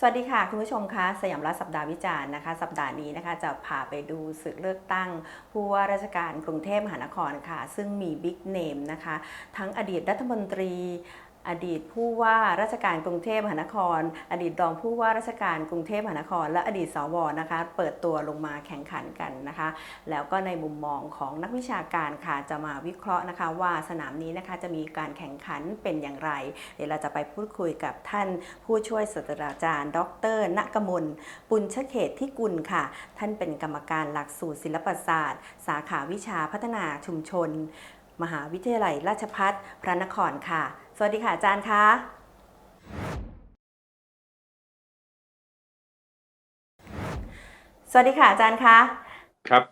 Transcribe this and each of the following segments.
สวัสดีค่ะ คุณผู้ชมคะสยามรัฐสัปดาห์วิจารณ์นะคะ สัปดาห์นี้นะคะจะพาไปดูศึกเลือกตั้ง ผู้ว่าราชการกรุงเทพมหานครค่ะ ซึ่งมีบิ๊กเนมนะคะ ทั้งอดีตรัฐมนตรี อดีตผู้ว่าราชการกรุงเทพมหานคร อดีตรองผู้ว่าราชการกรุงเทพมหานคร และอดีตสวนะคะเปิดตัวลงมาแข่งขันกันนะคะ แล้วก็ในมุมมองของนักวิชาการค่ะจะมาวิเคราะห์นะคะ ว่าสนามนี้นะคะจะมีการแข่งขันเป็นอย่างไร เดี๋ยวเราจะไปพูดคุยกับท่านผู้ช่วยศาสตราจารย์ ดรณกมลปุญชเขตที่กุลค่ะ ท่านเป็นกรรมการหลักสูตรศิลปศาสตร์ สาขาวิชาพัฒนาชุมชน มหาวิทยาลัยราชพัฒพระนครค่ะ สวัสดีค่ะอาจารย์คะสวัสดีค่ะอาจารย์คะครับ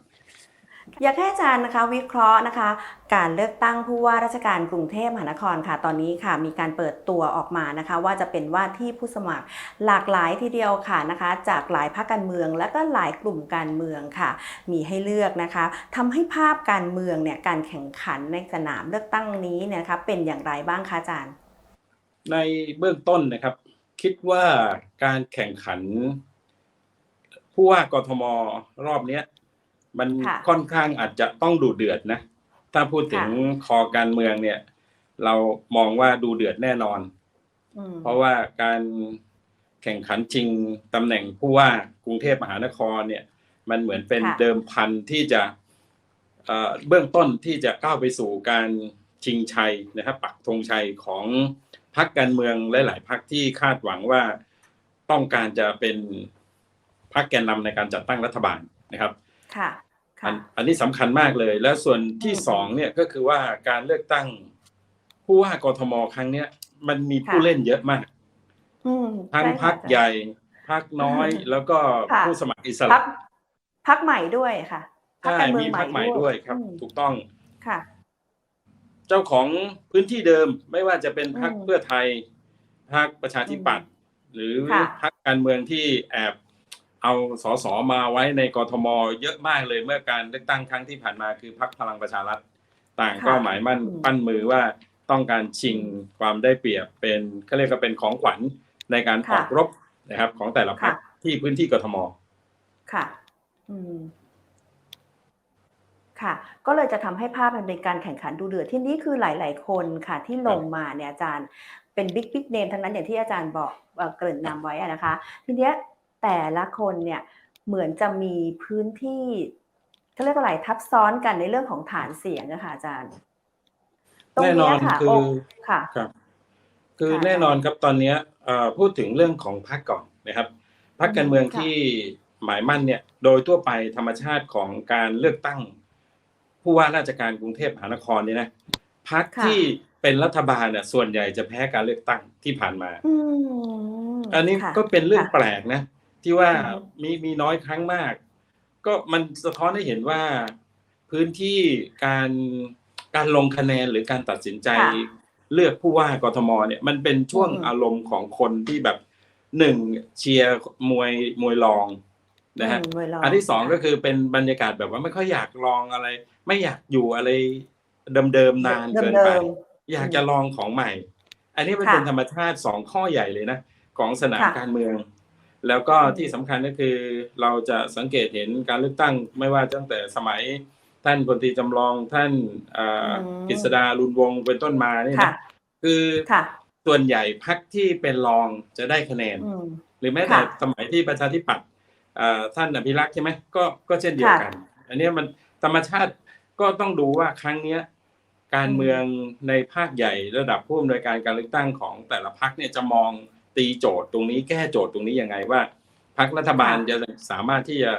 อยากให้อาจารย์นะคะวิเคราะห์นะคะ การเลือกตั้งผู้ว่าราชการกรุงเทพมหานครค่ะ ตอนนี้ค่ะ มีการเปิดตัวออกมานะคะ ว่าจะเป็นว่าที่ผู้สมัครหลากหลายทีเดียวค่ะนะคะ จากหลายพรรคการเมืองและก็หลายกลุ่มการเมืองค่ะ มีให้เลือกนะคะทำให้ภาพการเมืองเนี่ยการแข่งขันในสนามเลือกตั้งนี้เนี่ยนะคะเป็นอย่างไรบ้างคะอาจารย์ ในเบื้องต้นนะครับ คิดว่าการแข่งขันผู้ว่ากทมรอบเนี้ย มันค่ะค่อนข้างอาจจะต้องดูเดือดนะ ถ้าพูดถึงคอการเมืองเนี่ย เรามองว่าดูเดือดแน่นอนอืมเพราะว่าการแข่งขันชิงตำแหน่งผู้ว่ากรุงเทพมหานครเนี่ย มันเหมือนเป็นค่ะเดิมพันที่จะเอ่อเบื้องต้นที่จะก้าวไปสู่การชิงชัยนะครับปักธงชัยของพรรคการเมืองหลาย ๆพรรคที่คาดหวังว่าต้องการจะเป็นพรรคแกนนำในการจัดตั้งรัฐบาลนะครับค่ะ อัค่ะนอันนี้สำคัญมากเลย และส่วนที่อืมสองเนี่ยก็คือว่าการเลือกตั้ง ผู้ว่ากทมครั้งเนี้ยมันมีผู้ค่ะเล่นเยอะมากอืมทั้งใช่พรรคค่ะอาจารย์ใหญ่พรรคน้อยอืมแล้วก็ค่ะผู้สมัครอิสพัระกพักใหม่ด้วยค่ะพรรคใช่การเมืองมีพรรคใหม่ด้วยครับอืมถูกต้องค่ะ เจ้าของพื้นที่เดิมไม่ว่าจะเป็นพรรคอืมเพื่อไทยพรรคประชาธิปัตย์หรือค่ะพรรคการเมืองที่แอบ เอาสสมาไว้ในกทมเยอะมากเลยเมื่อการเลือกตั้งครั้งที่ผ่านมาคือพรรคพลังประชารัฐต่างก็หมายมั่นอืมปั้นมือว่าต้องการชิงความได้เปรียบเป็นเขาเรียกว่าเป็นของขวัญในการออกรบนะครับ ของแต่ละพรรคที่พื้นที่กทม ค่ะ อืมค่ะ ก็เลยจะทำให้ภาพมันเป็นการแข่งขันดูเดือดที่นี่คือหลาย ๆ คนค่ะที่ลงมาเนี่ยอาจารย์เป็นบิ๊กบิ๊กเนมทั้งนั้นอย่างที่อาจารย์บอกเอ่อเกริ่นนำไว้อะนะคะ ทีเนี้ย แต่ละคนเนี่ยเหมือนจะมีพื้นที่เขาเรียกว่าอะไรทับซ้อนกันในเรื่องของฐานเสียงนะคะอาจารย์ ตรงแน่นเนี้อยนค่ะคือโอ้ค่ะครับ คือค่ะแน่นอนครับตอนเนี้ยเอ่อพูดถึงเรื่องของพรรคก่อนนะครับพรรคการเมืองค่ะที่หมายมั่นเนี่ยโดยทั่วไปธรรมชาติของการเลือกตั้ง ผู้ว่าราชการกรุงเทพมหานครเนี่ยนะพรรคค่ะที่เป็นรัฐบาลเนี่ยส่วนใหญ่จะแพ้การเลือกตั้งที่ผ่านมาอืมอันนี้ค่ะก็เป็นเรื่องค่ะแปลกนะ ที่ว่าอือฮึมีมีน้อยครั้งมาก ก็มันสะท้อนให้เห็นว่าพื้นที่การการลงคะแนนหรือการตัดสินใจค่ะเลือกผู้ว่ากทมเนี่ยมันเป็นช่วงอืมอารมณ์ของคนที่แบบหนึ่งเชียร์มวยมวยรองนะฮะอืมเวลาอันที่สองก็คือเป็นบรรยากาศแบบว่าไม่ค่อยอยากลองอะไร ไม่อยากอยู่อะไรเดิมๆนานเกินไปเดิมอยากจะลองของใหม่ อันนี้มันค่ะเป็นธรรมชาติสองข้อใหญ่เลยนะ ของสนามค่ะการเมือง แล้วก็อืมที่สำคัญก็คือเราจะสังเกตเห็นการเลือกตั้งไม่ว่าตั้งแต่สมัยท่านพลตรีจำลองท่านเอ่ออกฤษดารุนวงศ์เป็นต้นมาเนี่ยค่ะนะคือค่ะส่วนใหญ่พักที่เป็นรองจะได้คะแนนอืมหรือแม้แต่ค่ะสมัยที่ประชาธิปัตย์เอ่อท่านอภิรักษ์ใช่ไหมก็ก็เช่นเดียวกัน อันเนี้ยมันธรรมชาติก็ต้องดูว่าครั้งเนี้ยการเมืองในภาคใหญ่ระดับผู้อำนวยการการเลือกตั้งของแต่ละพักเนี่ยจะมอง ตีโจทย์ตรงนี้แก้โจทย์ตรงนี้ยังไงว่าพักรัฐบาลค่ะจะสามารถที่จะ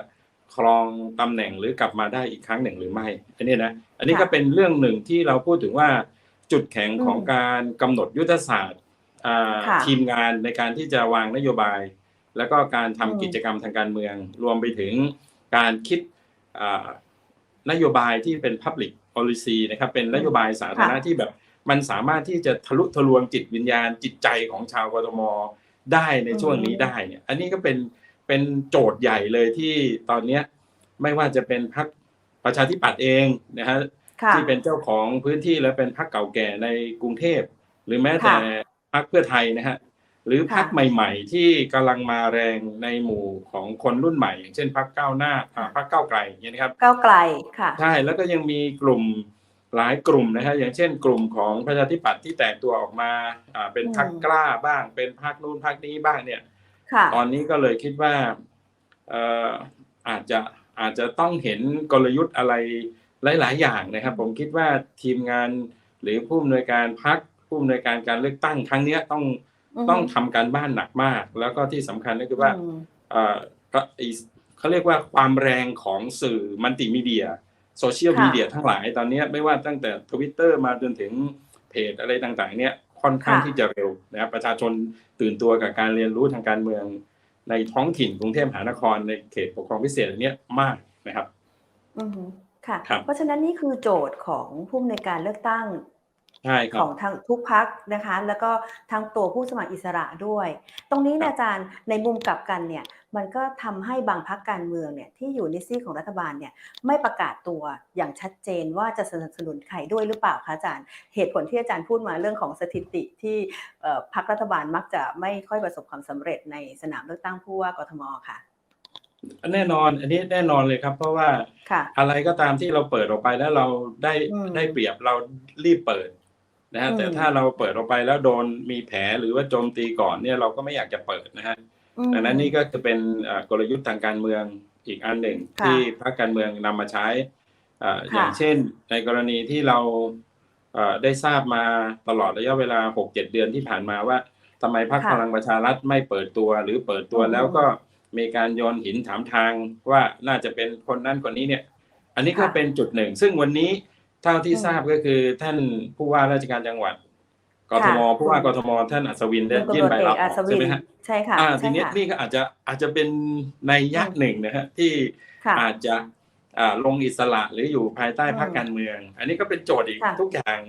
ครองตำแหน่งหรือกลับมาได้อีกครั้งหนึ่งหรือไม่ อันนี้นะ อันนี้ก็เป็นเรื่องหนึ่งที่เราพูดถึงว่าจุดแข็งของการกำหนดยุทธศาสตร์อ่าค่ะทีมงานในการที่จะวางนโยบาย แล้วก็การทำอืมกิจกรรมทางการเมือง รวมไปถึงการคิดอ่านโยบายที่เป็น Public Policy นะครับ เป็นนโยบายสาธารณะที่แบบ มันสามารถที่จะทะลุทะลวงจิตวิญญาณจิตใจของชาวกทมได้ในช่วงนี้ได้เนี่ย อันนี้ก็เป็นเป็นโจทย์ใหญ่เลยที่ตอนเนี้ยไม่ว่าจะเป็นพรรคประชาธิปัตย์เองนะฮะค่ะที่เป็นเจ้าของพื้นที่และเป็นพรรคเก่าแก่ในกรุงเทพ หรือแม้แต่ค่ะพรรคเพื่อไทยนะฮะหรือพักค่ะใหม่ ๆ ที่กำลังมาแรงในหมู่ของคนรุ่นใหม่ อย่างเช่นพักก้าวหน้าอ่าพักก้าวไกลอย่างนี้ยนะครับก้าวไกลค่ะใช่แล้วก็ยังมีกลุ่ม หลายกลุ่มนะฮะอย่างเช่น กลุ่มของประชาธิปัตย์ที่แตกตัวออกมาอ่าเป็นพักอืมกล้าบ้าง เป็นพักนู้นพักนี้บ้างเนี่ยค่ะตอนนี้ก็เลยคิดว่าเอ่ออาจจะอาจจะต้องเห็นกลยุทธ์อะไรหลาย ๆ อย่างนะครับ ผมคิดว่าทีมงานหรือผู้อำนวยการพักผู้อำนวยการการเลือกตั้งครั้งเนี้ยต้องอือฮึต้องทำการบ้านหนักมาก แล้วก็ที่สำคัญก็คือว่าอืมเอ่อก็ไอ้เขาเรียกว่าความแรงของสื่อมัลติมีเดีย โซเชียลค่ะมีเดียทั้งหลายตอนเนี้ยไม่ว่าตั้งแต่ทวิตเตอร์มาจนถึงเพจอะไรต่างๆ เนี่ยค่อนข้างค่ะที่จะเร็วนะครับประชาชนตื่นตัวกับการเรียนรู้ทางการเมือง ในท้องถิ่นกรุงเทพมหานครในเขตปกครองพิเศษอันเนี้ยมากนะครับ อือฮึค่ะครับเพราะฉะนั้นนี่คือโจทย์ของผู้อำนวยการเลือกตั้ง ใช่ครัขบองทางทุกพักนะคะ แล้วก็ทั้งตัวผู้สมัครอิสระด้วย ตรงนี้ครับเนี่ยอาจารย์ในมุมกลับกันเนี่ยมันก็ทำให้บางพักการเมืองเนี่ยที่อยู่ในซีกของรัฐบาลเนี่ยไม่ประกาศตัวอย่างชัดเจนว่าจะสนับสนุนใครด้วยหรือเปล่าคะอาจารย์ เหตุผลที่อาจารย์พูดมาเรื่องของสถิติที่เอ่อพักรัฐบาลมักจะไม่ค่อยประสบความสำเร็จในสนามเลือกตั้งผู้ว่ากทมค่ะแน่นอน อันนี้แน่นอนเลยครับ เพราะว่าค่ะอะไรก็ตามที่เราเปิดออกไปแล้วเราได้อืมได้เปรียบเรารีบเปิด นะฮะอืมแต่ถ้าเราเปิดออกไปแล้วโดนมีแผลหรือว่าโจมตีก่อนเนี่ยเราก็ไม่อยากจะเปิดนะฮะอืมดังนั้นนี่ก็จะเป็นเอ่อกลยุทธ์ทางการเมืองอีกอันหนึ่งค่ะที่พรรคการเมืองนำมาใช้เอ่อค่ะอย่างเช่น ในกรณีที่เราเอ่อได้ทราบมาตลอดระยะเวลา 6-7 เดือนที่ผ่านมาว่าทำไมพรรคค่ะพลังประชารัฐไม่เปิดตัวหรือเปิดตัวอืมแล้วก็มีการโยนหินถามทางว่าน่าจะเป็นคนนั้นคนนี้เนี่ย อันนี้ก็ค่ะเป็นจุดหนึ่ง ซึ่งวันนี้ เท่าที่อืมทราบก็คือท่านผู้ว่าราชการจังหวัดกทมค่ะผู้ว่ากทมท่านอัศวินได้คุณยื่นใบตำรวจเอลากออัอกศวิใช่นไหมฮะใช่ค่ะอ่าใช่ทีเนี้ยค่ะนี่ก็อาจจะอาจจะเป็นในยยะอืมหนึ่งนะฮะที่ค่ะอาจจะอ่าลงอิสระหรืออยู่ภายใต้อืมพรรคการเมือง อันนี้ก็เป็นโจทย์อีกค่ะทุกอย่าง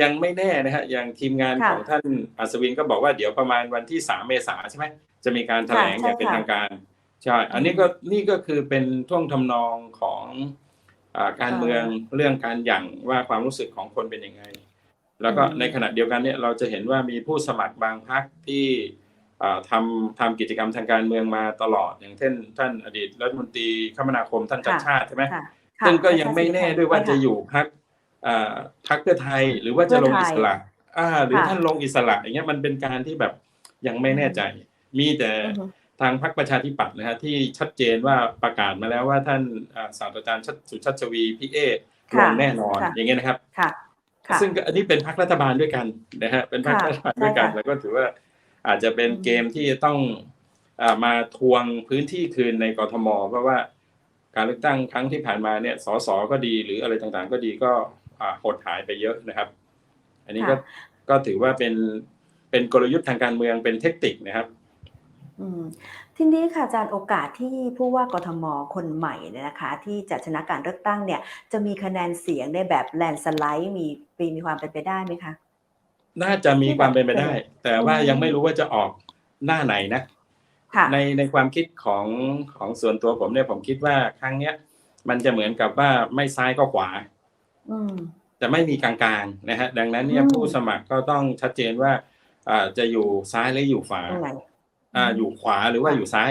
ยังไม่แน่นะฮะอย่างทีมงานค่ะของท่านอัศวินก็บอกว่าเดี๋ยวประมาณวันที่สามเมษาใช่ไหมจะมีการแถลงค่ะอย่างเป็นใช่ค่ะทางการใช่อันนี้ก็นี่ก็คือเป็นท่วงทำนองของอ่า การเมืองเรื่องการหยั่งว่าความรู้สึกของคนเป็นยังไง แล้วก็อืมในขณะเดียวกันเนี่ยเราจะเห็นว่ามีผู้สมัครบางพรรคที่อ่าทำทำกิจกรรมทางการเมืองมาตลอด อย่างเช่น ท่านอดีตรัฐมนตรีคมนาคมท่านชัดค่ะชาติใช่ไหมค่ะค่ะซึ่งก็ยังไม่แน่ด้วยว่าใช่ค่จะอยู่พรรคอ่าพรรคเพื่อไทยหรือว่าจะลงอิสระอ่าหรือค่ะท่านลงอิสระอย่างเงี้ยมันเป็นการที่แบบยังไม่แน่ใจ มีแต่อือฮึ ทางพรรคประชาธิปัตย์นะฮะที่ชัดเจนว่าประกาศมาแล้วว่าท่านอ่าศาสตราจารย์ชัดสุชัชวีพิเอลค่ะงแน่นอนค่ะอย่างเงี้ยนะครับค่ะค่ะซึ่งก็อันนี้เป็นพรรครัฐบาลด้วยกันนะฮะเป็นพรรคค่ะรัฐบาลด้วยกันใช่ค่ะแล้วก็ถือว่าอาจจะเป็นอืมเกมที่จะต้องอามาทวงพื้นที่คืนในกทม เพราะว่าการเลือกตั้งครั้งที่ผ่านมาเนี่ยสสก็ดีหรืออะไรต่างๆ ก็ดีก็อ่าหดหายไปเยอะนะครับ อันนี้ก็ค่ะก็ถือว่าเป็นเป็นกลยุทธ์ทางการเมืองเป็นเทคนิคนะครับ อืมทีนี้ค่ะอาจารย์โอกาสที่ผู้ว่ากทมคนใหม่เนี่ยนะคะ ที่จะชนะการเลือกตั้งเนี่ย จะมีคะแนนเสียงในแบบแลนสไลด์มีปีมีความเป็นไปได้ไหมคะน่าจะมีความเป็นไปได้ แต่ว่าอืมยังไม่รู้ว่าจะออกหน้าไหนนะค่ะในในความคิดของของส่วนตัวผมเนี่ยผมคิดว่าครั้งเนี้ย มันจะเหมือนกับว่าไม่ซ้ายก็ขวาอืมจะไม่มีกลางๆนะฮะดังนั้นเนี่ยอืมผู้สมัครก็ต้องชัดเจนว่าอ่าจะอยู่ซ้ายหรืออยู่ขวาตรงไหน อ่าอืมอยู่ขวาหรือว่าค่ะอยู่ซ้าย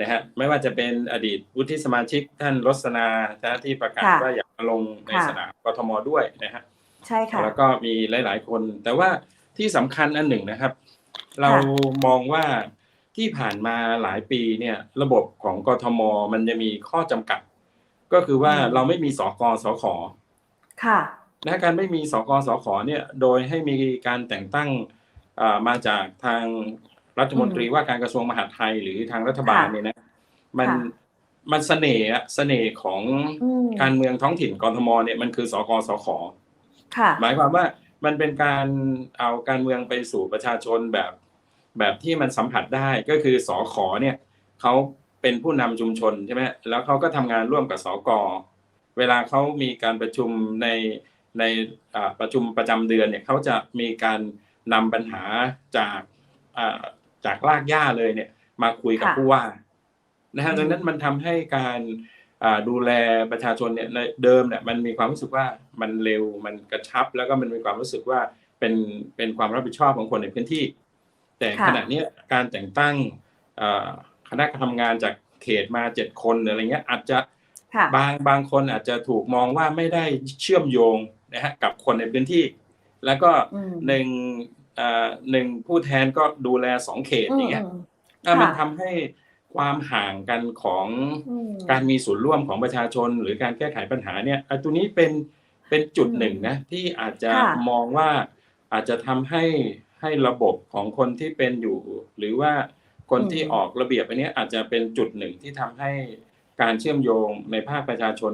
นะฮะไม่ว่าจะเป็นอดีตวุฒิสมาชิกท่านรสนานะที่ประกาศค่ะว่าอยากมาลงในค่ะสนามกทมด้วยนะฮะใช่ค่ะแล้วก็มีหลาย ๆ คน แต่ว่าที่สำคัญอันหนึ่งนะครับ เรามองว่าที่ผ่านมาหลายปีเนี่ยระบบของกทมมันจะมีข้อจำกัด ก็คือว่าอืมเราไม่มีสกสขค่ะนะการไม่มีสกสขเนี่ยโดยให้มีการแต่งตั้งอ่ามาจากทาง รัฐมนตรีว่าการกระทรวงมหาดไทยหรือทางรัฐบาลค่ะเนี่ยนะมันค่ะมันเสน่ห์อะเสน่ห์ของอืมการเมืองท้องถิ่นกทมเนี่ยมันคือสกสขค่ะหมายความว่ามันเป็นการเอาการเมืองไปสู่ประชาชนแบบแบบที่มันสัมผัสได้ก็คือสอขอเนี่ยเขาเป็นผู้นำชุมชนใช่ไหมแล้วเขาก็ทำงานร่วมกับสกเวลาเขามีการประชุมในในอ่าประชุมประจำเดือนเนี่ยเขาจะมีการนำปัญหาจากอ่า จากรากหญ้าเลยเนี่ย มาคุยกับค่ะผู้ว่านะฮะอืมดังนั้นมันทำให้การอ่าดูแลประชาชนเนี่ยในเดิมเนี่ยมันมีความรู้สึกว่ามันเร็วมันกระชับ แล้วก็มันมีความรู้สึกว่าเป็นเป็นความรับผิดชอบของคนในพื้นที่ แต่ค่ะขณะเนี้ยการแต่งตั้งเอ่อคณะทำงานจากเขตมาเจ็ดคนหรืออะไรเงี้ย อาจจะค่ะบางบางคนอาจจะถูกมองว่าไม่ได้เชื่อมโยงนะฮะกับคนในพื้นที่ แล้วก็อืมหนึ่งเอ่อ หนึ่งผู้แทนก็ดูแลสองเขตอย่างเงี้ยอืมอะมันค่ะทำให้ความห่างกันของอืมการมีส่วนร่วมของประชาชน หรือการแก้ไขปัญหาเนี่ยอะตัวนี้เป็นเป็นจุดอืมหนึ่งนะที่อาจจะค่ะมองว่าอาจจะทำให้ให้ระบบของคนที่เป็นอยู่ หรือว่าคนที่ออกระเบียบอันเนี้ยอาจจะเป็นจุดหนึ่งที่ทำให้การเชื่อมโยงในภาคประชาชน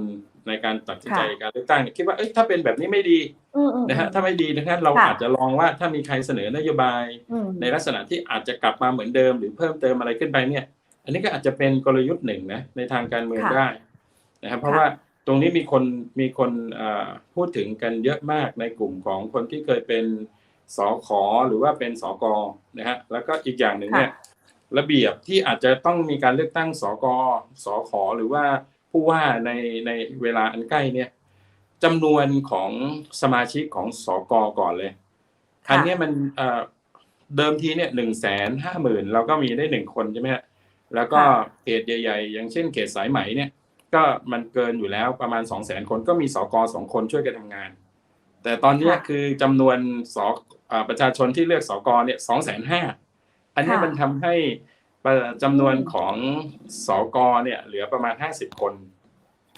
ในการตัดสินใจค่ะการเลือกตั้งเนี่ยคิดว่าเอ้ยถ้าเป็นแบบนี้ไม่ดีอืมอืมนะฮะถ้าไม่ดีนะครับเราค่ะอาจจะลองว่าถ้ามีใครเสนอนโยบายอืมในลักษณะที่อาจจะกลับมาเหมือนเดิม หรือเพิ่มเติมอะไรขึ้นไปเนี่ย อันนี้ก็อาจจะเป็นกลยุทธ์หนึ่งนะในทางการเมืองค่ะได้นะครับเพราะค่ะว่าตรงนี้มีคนมีคนเอ่อพูดถึงกันเยอะมากในกลุ่มของคนที่เคยเป็นสอขอหรือว่าเป็นสอกนะฮะแล้วก็อีกอย่างหนึ่งเนี่ยระเบียบที่อาจจะต้องมีการเลือกตั้งสกสอขอหรือว่า ผู้ว่าในในเวลาอันใกล้เนี่ยจำนวนของสมาชิกของสกก่อนเลยค่ะอันเนี้ยมันเอ่อเดิมทีเนี่ยหนึ่งแสนห้าหมื่นเราก็มีได้หนึ่งคนใช่ไหมฮะแล้วก็ค่ะเขตใหญ่ ๆ อย่างเช่นเขตสายไหมเนี่ย ก็มันเกินอยู่แล้วประมาณสองแสนคนก็มีสกสองคนช่วยกันทำงาน แต่ตอนเนี้ยค่ะคือจำนวนสอ่าประชาชนที่เลือกสกเนี่ยสองแสนห้าอันเนี้ยค่ะมันทำให้ประ จำนวนอืมของสกเนี่ย เหลือประมาณห้าสิบคน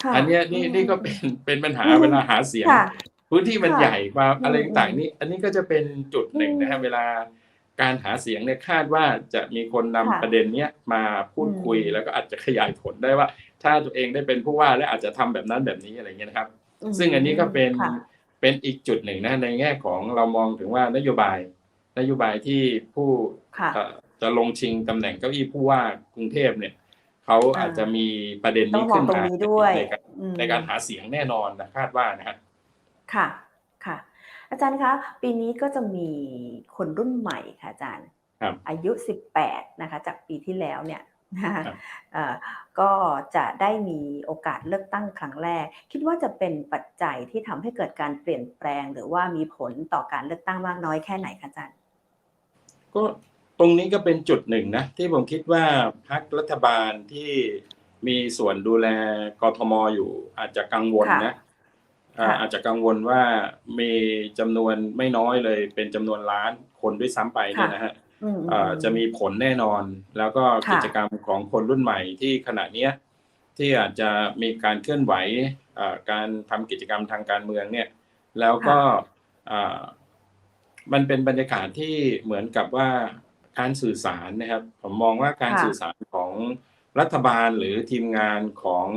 ค่ะอันเนี้ยนี่อืมนี่ก็เป็นเป็นปัญหาอืมเวลาหาเสียงค่ะพื้นที่มันค่ะใหญ่กว่าอะไรอืมต่างๆนี่อันนี้ก็จะเป็นจุดหนึ่งนะฮะอืมเวลาการหาเสียงเนี่ยคาดว่าจะมีคนนำค่ะประเด็นเนี้ยมาพูดคุยอืมแล้วก็อาจจะขยายผลได้ว่า ถ้าตัวเองได้เป็นผู้ว่าและอาจจะทำแบบนั้นแบบนี้อะไรเงี้ยนะครับมซึ่งอันนี้ก็เป็นค่ะเป็นอีกจุดหนึ่งนะในแง่ของเรามองถึงว่านโยบาย นโยบายที่ผู้ค่ะเอ่อ จะลงชิงตำแหน่งเก้าอี้ผู้ว่ากรุงเทพเนี่ยเขาอ่าอาจจะมีประเด็นต้อนี้งมอขึ้งนตรงมานี้ด้วยในการอืมในการหาเสียงแน่นอนนะคาดว่านะครับค่ะค่ะ อาจารย์คะ ปีนี้ก็จะมีคนรุ่นใหม่ค่ะอาจารย์ครับอายุ 18 นะคะ จากปีที่แล้วเนี่ยนะคะครับเอ่อก็จะได้มีโอกาสเลือกตั้งครั้งแรก คิดว่าจะเป็นปัจจัยที่ทำให้เกิดการเปลี่ยนแปลง หรือว่ามีผลต่อการเลือกตั้งมากน้อยแค่ไหนคะอาจารย์ก็ต รงนี้ก็เป็นจุดหนึ่งนะ ที่ผมคิดว่าพรรครัฐบาลที่มีส่วนดูแลกทมอยู่ อาจจะกังวลนะอ่าค่ะอาจจะกังวลว่ามีจำนวนไม่น้อยเลย เป็นจำนวนล้านคนด้วยซ้ำไปเนี่ยนะฮะอืมเอ่อจะมีผลแน่นอน แล้วก็ค่ะกิจกรรมของคนรุ่นใหม่ที่ขณะเนี้ยที่อาจจะมีการเคลื่อนไหวเอ่อการทำกิจกรรมทางการเมืองเนี่ย แล้วก็เอ่อมันเป็นบรรยากาศที่เหมือนกับว่า การสื่อสารนะครับ ผมมองว่าการค่ะ สื่อสารของรัฐบาลหรือทีมงานของ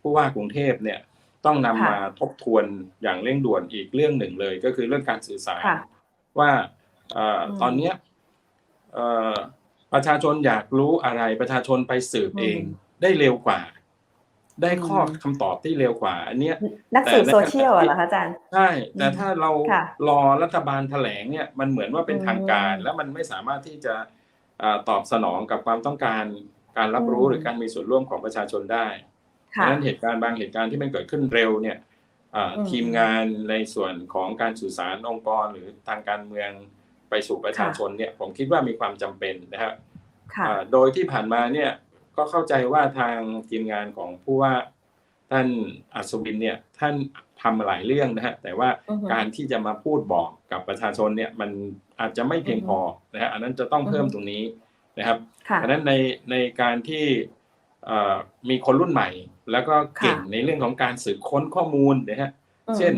ผู้ว่ากรุงเทพเนี่ยต้องนำค่ะมาทบทวนอย่างเร่งด่วนอีกเรื่องหนึ่งเลย ก็คือเรื่องการสื่อสาร ค่ะว่าเอ่ออม ตอนเนี้ยเอ่อประชาชนอยากรู้อะไรประชาชนไปสืบอืมเองได้เร็วกว่า ได้ข้ออืมคำตอบที่เร็วกว่า อันเนี้ยนักสืบแต่ในโซเชียลอะเหรอคะอาจารย์ใช่แต่ถ้าเราค่ะรอรัฐบาลแถลงเนี่ยมันเหมือนว่าเป็นอืมทางการ แล้วมันไม่สามารถที่จะเอ่อตอบสนองกับความต้องการการรับรู้อืมหรือการมีส่วนร่วมของประชาชนได้เพค่ะราะฉะนั้นเหตุการณ์บางเหตุการณ์ที่มันเกิดขึ้นเร็วเนี่ยอ่าอืมทีมงานในส่วนของการสื่อสารองค์กรหรือทางการเมืองไปสู่ประชาชนเนี่ยผมคิดว่ามีความจำเป็นนะครับค่ะอ่าโดยที่ผ่านมาเนี่ย ก็เข้าใจว่าทางทีมงานของผู้ว่าท่านอัศวินเนี่ยท่านทำหลายเรื่องนะฮะแต่ว่าอือฮึการที่จะมาพูดบอกกับประชาชนเนี่ยมันอาจจะไม่เพียงพอนะฮะอันนั้นจะต้องเพิ่มอือฮึตรงนี้นะครับค่ะเพราะฉะนั้นในในการที่เอ่อมีคนรุ่นใหม่ แล้วก็เก่งค่ะในเรื่องของการสืบค้นข้อมูลนะฮะอืมเช่น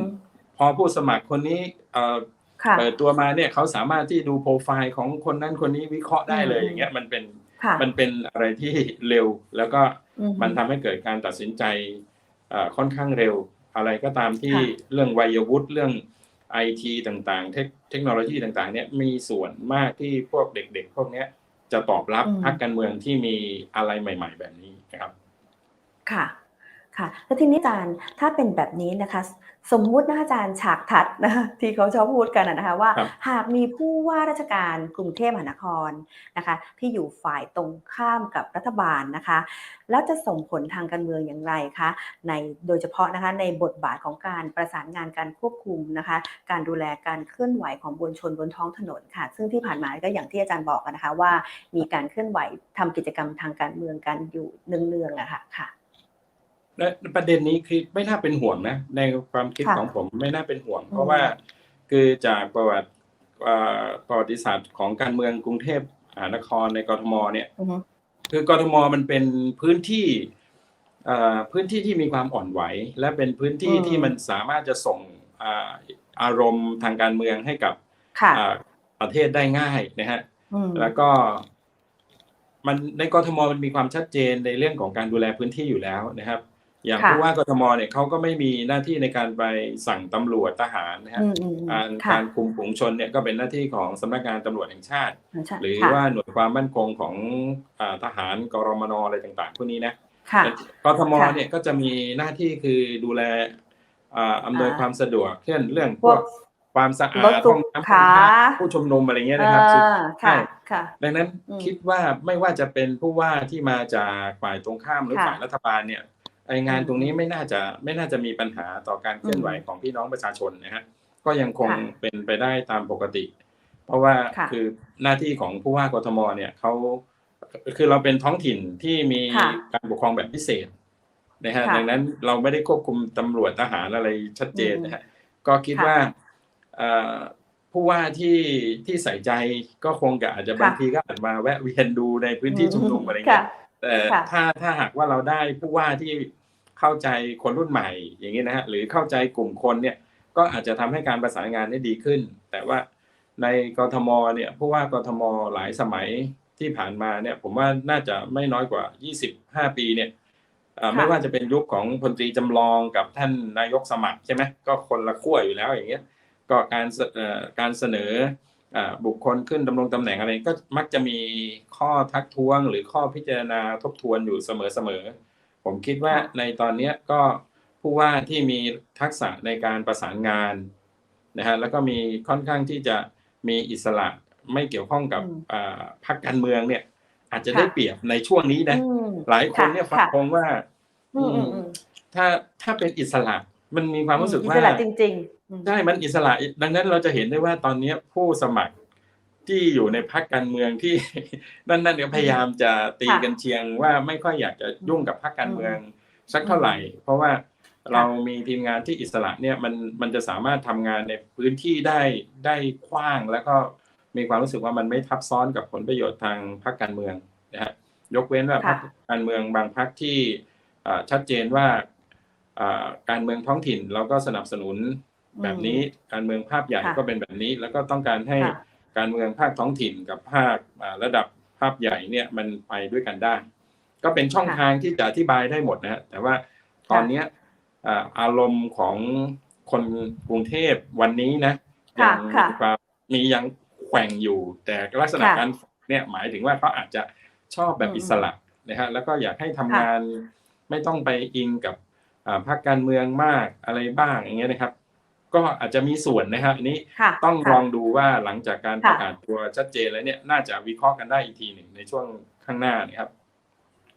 พอผู้สมัครคนนี้เอ่อค่ะเปิดตัวมาเนี่ยเขาสามารถที่ดูโปรไฟล์ของคนนั้นคนนี้วิเคราะห์ได้เลยอืมอย่างเงี้ยมันเป็นค่ะ มันเป็นอะไรที่เร็ว แล้วก็อือฮึมันทำให้เกิดการตัดสินใจเอ่อค่อนข้างเร็ว อะไรก็ตามที่ค่ะเรื่องวัยวุฒิเรื่องไอทีต่างๆเทคเทคโนโลยีต่างๆ เนี่ยมีส่วนมากที่พวกเด็ก ๆ พวกเนี้ยจะตอบรับอืมพรรคการเมืองที่มีอะไรใหม่ ๆ แบบนี้นะครับ ค่ะ ค่ะแล้วทีนี้อาจารย์ถ้าเป็นแบบนี้นะคะ สมมุตินะคะอาจารย์ฉากทัดนะคะที่เขาชอบพูดกันนะนะคะว่า ครับ หากมีผู้ว่าราชการกรุงเทพมหานครนะคะ ที่อยู่ฝ่ายตรงข้ามกับรัฐบาลนะคะ แล้วจะส่งผลทางการเมืองอย่างไรคะในโดยเฉพาะนะคะในบทบาทของการประสานงานการควบคุมนะคะ การดูแลการเคลื่อนไหวของมวลชนบนท้องถนนค่ะ ซึ่งที่ผ่านมาก็อย่างที่อาจารย์บอกนะคะว่า มีการเคลื่อนไหวทำกิจกรรมทางการเมืองกันอยู่เนืองๆอะค่ะค่ะ และประเด็นนี้คือไม่น่าเป็นห่วงนะ ในความคิดค่ะของผมไม่น่าเป็นห่วงอืมเพราะว่าคือจากประวัติเอ่อประวัติศาสตร์ของการเมืองกรุงเทพมหานครในกรทมเนี่ยอือฮึคือกรทมมันเป็นพื้นที่เอ่อพื้นที่ที่มีความอ่อนไหว และเป็นพื้นที่อืมที่มันสามารถจะส่งอ่าอารมณ์ทางการเมืองให้กับค่ะอ่าประเทศได้ง่ายนะฮะอืมแล้วก็มันในกรทมมันมีความชัดเจนในเรื่องของการดูแลพื้นที่อยู่แล้วนะครับ อย่างค่ะผู้ว่ากทมเนี่ยเขาก็ไม่มีหน้าที่ในการไปสั่งตำรวจทหารนะฮะอืมอืมอืมการค่ะการคุมฝูงชนเนี่ยก็เป็นหน้าที่ของสำนักงานตำรวจแห่งชาติใช่หรือค่ะว่าหน่วยความมั่นคงของอาทหารกรมนอะไรต่างๆพวกนี้นะค่ะแต่กทมค่ะเนี่ยก็จะมีหน้าที่คือดูแลอ่าอำนวยอ่าความสะดวกเช่นเรื่องพพววกกความสะอาดรถสุห้องน้ำขาห้องน้ำผู้ชุมนุมอะไรเงี้ยนะครับอ่าใช่ค่ะค่ะดังนั้นอืมคิดว่าไม่ว่าจะเป็นผู้ว่าที่มาจากฝ่ายตรงข้ามหรือค่ะฝ่ายรัฐบาลเนี่ย ไองานอืมตรงนี้ไม่น่าจะไม่น่าจะมีปัญหาต่อการเคลื่อนไหวอืมของพี่น้องประชาชนนะฮะก็ยังคงค่ะเป็นไปได้ตามปกติ เพราะว่าค่ะคือหน้าที่ของผู้ว่ากทมเนี่ยเขาคือเราเป็นท้องถิ่นที่มีค่ะการปกครองแบบพิเศษนะฮะค่ะดังนั้นเราไม่ได้ควบคุมตำรวจทหารอะไรชัดเจนนะฮะก็คิดค่ะว่าเอ่อผู้ว่าที่ที่ใส่ใจก็คงจะอาจจะค่ะบางทีก็อาจมาแวะเวียนดูในพื้นที่ชุมนุมอะไรค่ะเงี้ย แต่ค่ะถ้าถ้าหากว่าเราได้ผู้ว่าที่เข้าใจคนรุ่นใหม่อย่างนี้นะฮะหรือเข้าใจกลุ่มคนเนี่ยก็อาจจะทำให้การประสานงานได้ดีขึ้น แต่ว่าในกทมเนี่ยผู้ว่ากทมหลายสมัยที่ผ่านมาเนี่ยผมว่าน่าจะไม่น้อยกว่า 25 ปีเนี่ยเอ่อค่ะไม่ว่าจะเป็นยุคของพลตรีจำลองกับท่านนายกสมัครใช่ไหมก็คนละขั้วอยู่แล้วอย่างเงี้ยก็การเสเอ่อการเสนออ่า บุคคลขึ้นดำรงตำแหน่งอะไรก็มักจะมีข้อทักท้วงหรือข้อพิจารณาทบทวนอยู่เสมอๆผมคิดว่าค่ะในตอนเนี้ยก็ผู้ว่าที่มีทักษะในการประสานงานนะฮะแล้วก็มีค่อนข้างที่จะมีอิสระไม่เกี่ยวข้องกับอืมอ่าพรรคการเมืองเนี่ย อาจจะค่ะได้เปรียบในช่วงนี้นะอืมหลายคนเนี่ยฟัค่ะงคงว่าอืมอืมอืมถ้าถ้าเป็นอิสระ มันมีความรู้สึกอิว่าสระจริงๆอืมใช่มันอิสระดังนั้นเราจะเห็นได้ว่าตอนนี้ผู้สมัครที่อยู่ในพรรคการเมืองที่นั่นนั่นเนี่ยพยายามจะตีค่ะกันเชียงว่าไม่ค่อยอยากจะยุ่งกับพรรคการเมืองสักอืมเท่าไหร่ เพราะว่าค่ะเรามีทีมงานที่อิสระเนี่ยมันมันจะสามารถทำงานในพื้นที่ได้ได้กว้างแล้วก็มีความรู้สึกว่ามันไม่ทับซ้อนกับผลประโยชน์ทางพรรคการเมืองนะฮะยกเว้นว่าพรรค่ะคการเมืองบางพรรคที่อ่าชัดเจนว่าอ่า การเมืองท้องถิ่นเราก็สนับสนุนแบบนี้การเมืองภาพใหญ่ค่ะก็เป็นแบบนี้ แล้วก็ต้องการให้ค่ะการเมืองภาคท้องถิ่นกับภาคอ่าระดับภาพใหญ่เนี่ยมันไปด้วยกันได้ ก็เป็นช่องค่ะทางที่จะอธิบายได้หมดนะฮะแต่ว่าตอนเนี้ยอ่าอารมณ์ของคนกรุงเทพวันนี้นะยัค่ะค่ะมีความมียังแขว่งอยู่ แต่ลักษณะค่ะการเนี่ยหมายถึงว่าเขาอาจจะชอบแบบอืมอิสระนะฮะแล้วก็อยากให้ทำงานไม่ต้องไปอิงกับอ่า พรรคการเมืองมากอะไรบ้างอย่างเงี้ยนะครับ ก็อาจจะมีส่วนนะครับอันนี้ค่ะต้องค่ะลองดูว่าหลังจากการค่ะประกาศตัวชัดเจนแล้วเนี่ยน่าจะวิเคราะห์กันได้อีกทีหนึ่งในช่วงข้างหน้านะครับ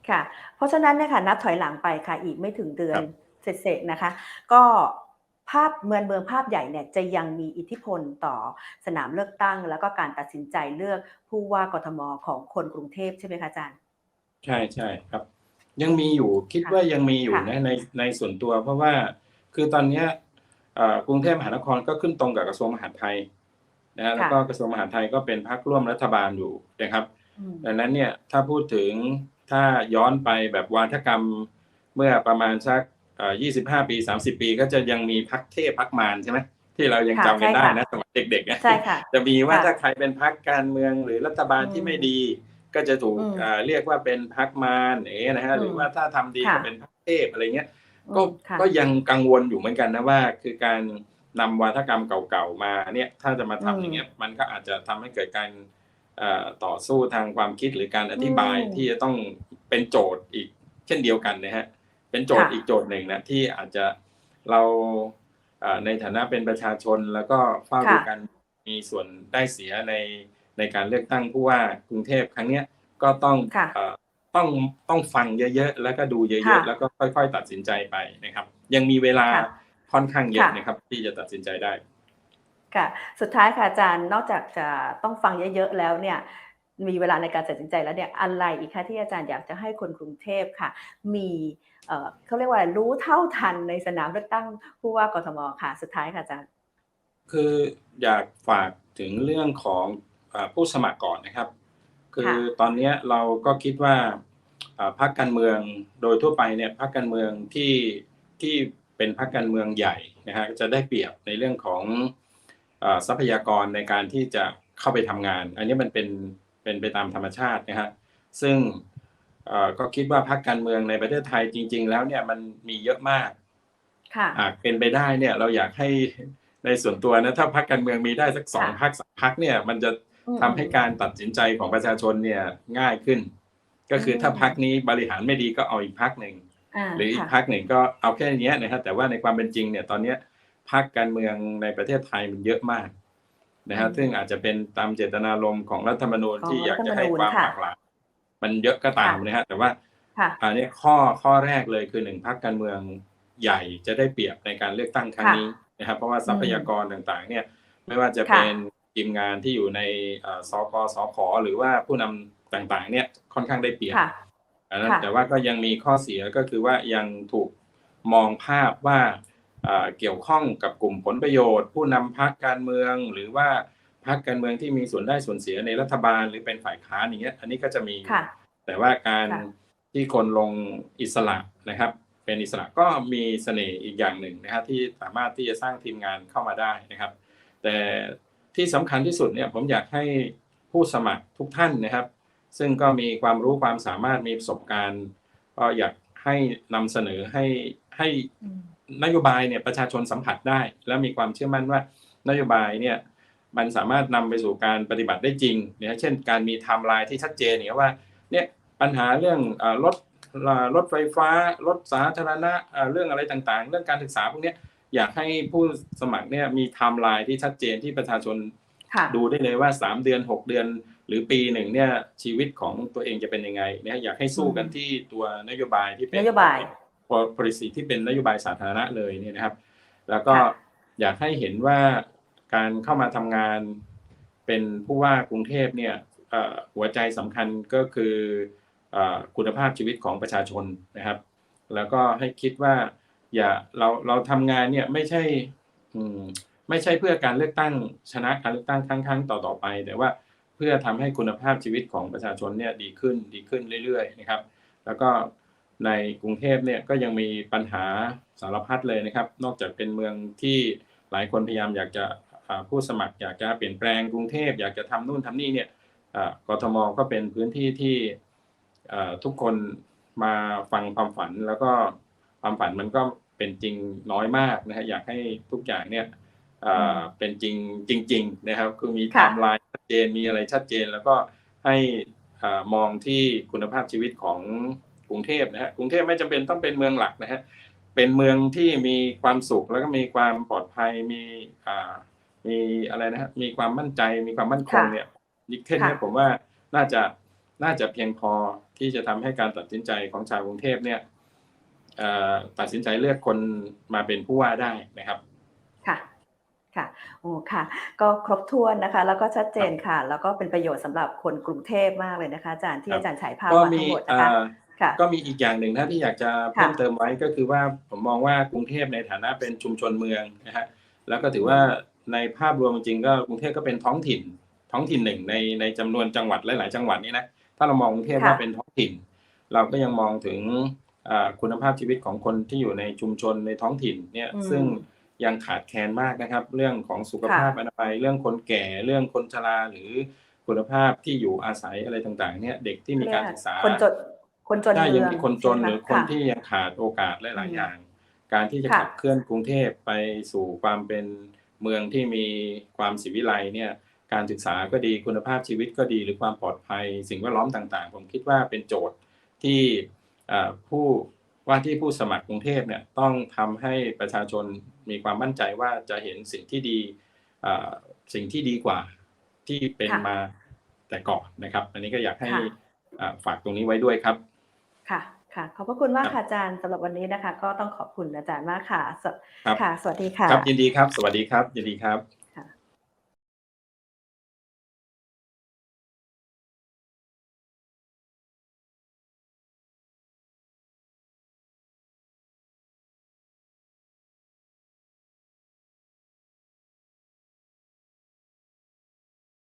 ค่ะ เพราะฉะนั้นเนี่ยค่ะนับถอยหลังไปค่ะอีกไม่ถึงเดือคนรับเศษๆนะคะ ก็ภาพเมืองเมืองภาพใหญ่เนี่ยจะยังมีอิทธิพลต่อสนามเลือกตั้ง แล้วก็การตัดสินใจเลือกผู้ว่ากทมของคนกรุงเทพใช่ไหมคะอาจารย์ ใช่ใช่ครับ ยังมีอยู่คิดว่ายังมีอยู่ค่ะนะในในส่วนตัว เพราะว่าคือตอนเนี้ยเอ่อกรุงเทพมหานครก็ขึ้นตรงกับกระทรวงมหาดไทยนะฮะแล้วก็กระทรวงมหาดไทยก็เป็นพรรคร่วมรัฐบาลอยู่นะครับอืมดังนั้นเนี่ยถ้าพูดถึงถ้าย้อนไปแบบวาทกรรมเมื่อประมาณสักเอ่อ25ปี30ปี ก็จะยังมีพักเทพพักมารใช่ไหมที่เรายังค่ะจำกันใช่ได้ค่ะนะสมัยเด็กๆนะใช่ค่ะจะมีว่าค่ะถ้าใครเป็นพักการเมืองหรือรัฐบาลที่อืมไม่ดี ก็จะถูกอืมอ่าเรียกว่าเป็นพักมารเอ๋นะฮะอืมหรือว่าถ้าทำดีค่ะก็เป็นพักเทพอะไรเงี้ยก็อืมค่ะก็ยังกังวลอยู่เหมือนกันนะว่า คือการนำวาทกรรมเก่าๆมาเนี่ยถ้าจะมาทำอืมอย่างเงี้ยมันก็อาจจะทำให้เกิดการเอ่อต่อสู้ทางความคิดหรือการอธิบายอืมที่จะต้องเป็นโจทย์อีกเช่นเดียวกันนะฮะเป็นโจทย์ค่ะอีกโจทย์หนึ่งนะที่อาจจะเราเอ่อในฐานะเป็นประชาชนแล้วก็เฝ้าดูค่ะกันมีส่วนได้เสียใน ในการเลือกตั้งผู้ว่ากรุงเทพครั้งเนี้ยก็ต้องค่ะเอ่อต้องต้องฟังเยอะๆ แล้วก็ดูเยค่ะอะๆ แล้วก็ค่อย ๆ ตัดสินใจไปนะครับ ยังมีเวลาค่ะค่อนข้างเยอะค่ะนะครับ ที่จะตัดสินใจได้ค่ะ สุดท้ายค่ะอาจารย์นอกจากจะต้องฟังเยอะๆ แล้วเนี่ย มีเวลาในการตัดสินใจแล้วเนี่ยอะไรอีกคะที่อาจารย์อยากจะให้คนกรุงเทพค่ะ มีเอ่อเขาเรียกว่ารู้เท่าทันในสนามเลือกตั้งผู้ว่ากทมค่ะ สุดท้ายค่ะอาจารย์ คืออยากฝากถึงเรื่องของเอ่อ ผู้สมัครก่อนนะครับ คือค่ะตอนเนี้ยเราก็คิดว่าเอ่อพรรคการเมืองโดยทั่วไปเนี่ยพรรคการเมืองที่ที่เป็นพรรคการเมืองใหญ่นะฮะจะได้เปรียบในเรื่องของเอ่อทรัพยากรในการที่จะเข้าไปทำงาน อันนี้มันเป็นเป็นไปตามธรรมชาตินะฮะซึ่งเอ่อก็คิดว่าพรรคการเมืองในประเทศไทยจริง ๆ แล้วเนี่ยมันมีเยอะมากค่ะหากเป็นไปได้เนี่ยเราอยากให้ในส่วนตัวนะถ้าพรรคการเมืองมีได้สักสองค่ะพรรคสามพรรคเนี่ยมันจะอืม ทำให้การตัดสินใจของประชาชนเนี่ยง่ายขึ้น ก็คือถ้าอืมพรรคนี้บริหารไม่ดีก็เอาอีกพรรคหนึ่งอ่าหรืออีกค่ะพรรคหนึ่งก็เอาแค่เนี้ยนะครับแต่ว่าในความเป็นจริงเนี่ยตอนเนี้ยพรรคการเมืองในประเทศไทยมันเยอะมากนะฮะอืมซึ่งอาจจะเป็นตามเจตนารมณ์ของรัฐธรรมนูญของที่อยากจะให้รัฐธรรมนูญความค่ะหลากหลายมันเยอะก็ตามค่ะนะฮะแต่ว่าค่ะอันนี้ข้อข้อแรกเลยคือหนึ่งพรรคการเมืองใหญ่จะได้เปรียบในการเลือกตั้งครั้งค่ะนี้นะครับเพราะว่าทรัพยากรต่างๆ เนี่ย ไม่ว่าจะค่ะเป็น ทีมงานที่อยู่ในเอ่อสกสขหรือว่าผู้นำต่างๆ เนี่ยค่อนข้างได้เปรียบค่ะอันนั้นค่ะแต่ว่าก็ยังมีข้อเสียก็คือว่ายังถูกมองภาพว่าเอ่อเกี่ยวข้องกับกลุ่มผลประโยชน์ ผู้นำพรรคการเมือง หรือว่าพรรคการเมืองที่มีส่วนได้ส่วนเสียในรัฐบาลหรือเป็นฝ่ายค้านอย่างเงี้ย อันนี้ก็จะมีค่ะแต่ว่าการค่ะที่คนลงอิสระนะครับ เป็นอิสระก็มีเสน่ห์อีกอย่างหนึ่งนะครับที่สามารถที่จะสร้างทีมงานเข้ามาได้นะครับ แต่ ที่สำคัญที่สุดเนี่ยผมอยากให้ผู้สมัครทุกท่านนะครับ ซึ่งก็มีความรู้ความสามารถมีประสบการณ์ก็อยากให้นำเสนอให้ให้นโยบายเนี่ยประชาชนสัมผัสได้ และมีความเชื่อมั่นว่านโยบายเนี่ยมันสามารถนำไปสู่การปฏิบัติได้จริงเนี่ยเช่น การมีไทม์ไลน์ที่ชัดเจนเนี่ยว่าเนี่ยปัญหาเรื่องรถรถไฟฟ้ารถสาธารณะเรื่องอะไรต่างๆ เรื่องการศึกษาพวกนี้ อยากให้ผู้สมัครเนี่ยมีไทม์ไลน์ที่ชัดเจนที่ประชาชนค่ะดูได้เลยว่า3เดือน6เดือน หรือปีหนึ่งเนี่ยชีวิตของตัวเองจะเป็นยังไงเนี่ยอยากให้สู้กันที่ตัวนโยบายที่เป็นนโยบาย policy ที่เป็นนโยบายสาธารณะเลยเนี่ยนะครับ แล้วก็ค่ะอยากให้เห็นว่าการเข้ามาทำงานเป็นผู้ว่ากรุงเทพเนี่ยเอ่อหัวใจสำคัญก็คือเอ่อคุณภาพชีวิตของประชาชนนะครับ แล้วก็ให้คิดว่า อย่าเราเราทำงานเนี่ยไม่ใช่ไม่ใช่เพื่อการเลือกตั้งชนะการเลือกตั้งครั้งๆต่อๆไป แต่ว่าเพื่อทำให้คุณภาพชีวิตของประชาชนเนี่ยดีขึ้นดีขึ้นเรื่อยๆนะครับ แล้วก็ในกรุงเทพเนี่ยก็ยังมีปัญหาสารพัดเลยนะครับ นอกจากเป็นเมืองที่หลายคนพยายามอยากจะผู้สมัครอยากจะเปลี่ยนแปลงกรุงเทพอยากจะทำนู่นทำนี่เนี่ยอ่ากทมก็เป็นพื้นที่ที่ทุกคนมาฟังความฝันแล้วก็ ความฝันมันก็เป็นจริงน้อยมากนะฮะอยากให้ทุกอย่างเนี่ยอ่าเป็นจริงจริง ๆ นะครับ คือมีไทค่ะม์ไลน์ชัดเจนมีอะไรชัดเจน แล้วก็ให้อ่ามองที่คุณภาพชีวิตของกรุงเทพนะฮะกรุงเทพไม่จำเป็นต้องเป็นเมืองหลักนะฮะเป็นเมืองที่มีความสุขแล้วก็มีความปลอดภัยมีอ่ามีอะไรนะฮะมีความมั่นใจมีความมั่นคงค่ะเนี่ยนี่แค่นี้ค่ะผมว่าน่าจะน่าจะเพียงพอที่จะทำให้การตัดสินใจของชาวกรุงเทพเนี่ยเอ่อ ตัดสินใจเลือกคนมาเป็นผู้ว่าได้นะครับ ค่ะค่ะโอ้ค่ะ ก็ครบถ้วนนะคะ แล้วก็ชัดเจนค่ะ แล้วก็เป็นประโยชน์สำหรับคนกรุงเทพมากเลยนะคะอาจารย์ที่ครับอาจารย์ฉายภาพก็มามีทั้งหมดนะคะเอ่อค่ะก็มีอีกอย่างหนึ่งนะที่อยากจะเพิ่มเติมไว้ก็คือว่าผมมองว่ากรุงเทพในฐานะเป็นชุมชนเมืองนะฮะแล้วก็ถือว่าในภาพรวมจริงๆก็กรุงเทพก็เป็นท้องถิ่น ท้องถิ่นหนึ่งในในจำนวนจังหวัดหลาย ๆ จังหวัดนี้นะถ้าเรามองกรุงเทพค่ะว่าเป็นท้องถิ่น เราก็ยังมองถึงอ่า คุณภาพชีวิตของคนที่อยู่ในชุมชนในท้องถิ่นเนี่ยอืมซึ่งยังขาดแคลนมากนะครับ เรื่องของสุขภาพค่ะอนามัยเรื่องคนแก่เรื่องคนชราหรือคุณภาพที่อยู่อาศัยอะไรต่างๆ เนี่ยเด็กที่มีการศึกษาคนจนคนจนถ้าเมืยังองมีคนจนใช่หไมรือคนค่ะที่ยังขาดโอกาสหลายอืมๆอย่าง การที่จะค่ะขับเคลื่อนกรุงเทพไปสู่ความเป็นเมืองที่มีความศิวิไลเนี่ยการศึกษาก็ดีคุณภาพชีวิตก็ดีหรือความปลอดภัย สิ่งแวดล้อมต่างๆ ผมคิดว่าเป็นโจทย์ที่อ่า ผู้ว่าที่ผู้สมัครกรุงเทพเนี่ยต้องทำให้ประชาชนมีความมั่นใจว่าจะเห็นสิ่งที่ดีเอ่อสิ่งที่ดีกว่าที่เป็นค่ะมาแต่ก่อนนะครับ อันนี้ก็อยากให้ค่ะอ่าฝากตรงนี้ไว้ด้วยครับ ค่ะค่ะขอบพระคุณมากครับค่ะอาจารย์สำหรับวันนี้นะคะ ก็ต้องขอบคุณอาจารย์มากค่ะสวครับค่ะ สวัสดีค่ะครับยินดีครับ สวัสดีครับยินดีครับ